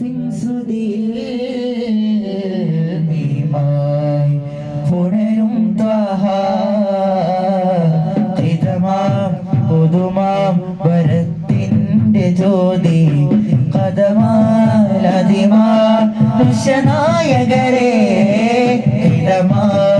ശ്രുതിയിൽ നീമായി പുണരും ത്വഹ. ഹിതമാം പുതുമാം വരത്തിന്റെ ജ്യോതി. കഥമാലതിമാ ഋഷനായകരെ ഹിതമാം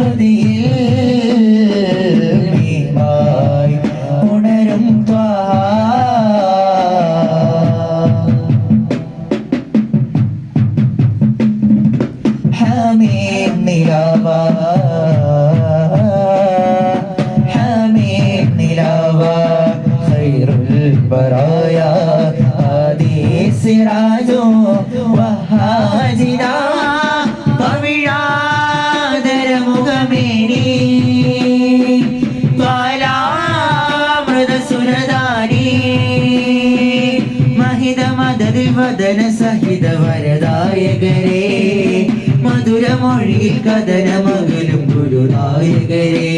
ശ്രുതിയിൽ നിലാവ നിലാവ ആദി സിറാജു വരദായകരേ മധുരമൊഴിയിൽ കഥനമകലും ഗുരുനായകരേ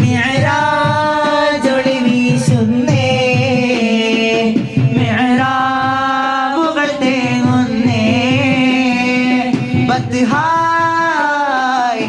മിഅ്റാജൊളി വീശുന്നേ Hi. തേങ്ങുന്നേ ഫത്ഹായ്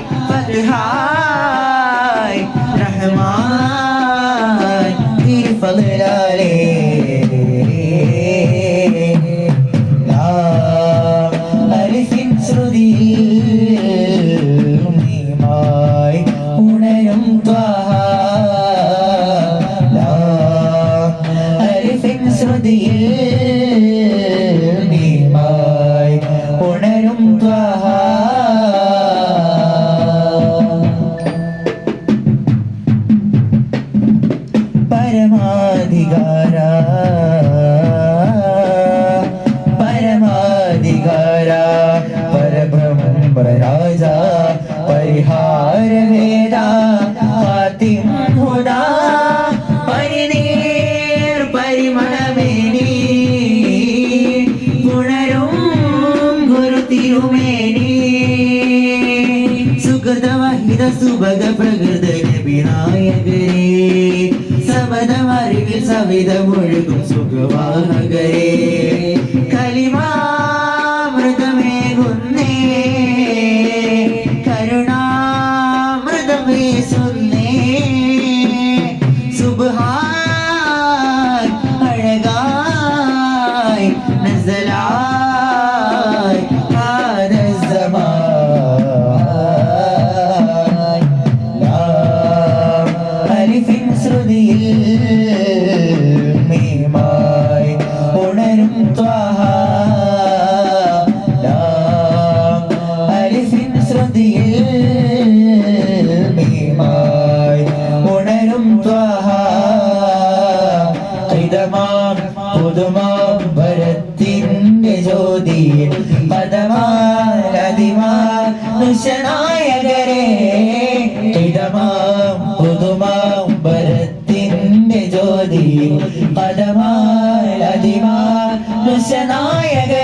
സുഭഗ പ്രകൃത വിനായകരേ സമതമറിവിൽ സവിതമൊഴുകും സുഖവാഹകരേ. കലിമാമൃതമേകുന്നേ അഴകായി നസലായി هذا الزمان لا ألف ശ്രുതിയിൽ മീമായി ഉണരും ത്വഹ ലാ അലിഫിൻ ശ്രുതിയിൽ മീമായി ഉണരും ത്വഹ ഹിതമാം പുതുമാം വരത്തിന്റെ ജ്യോതി പദമാലതിമാനുഷനായകരെ ഹിതമാം പുതുമാം വരത്തിന്റെ ജ്യോതി പദമാലതിമാനുഷനായകരെ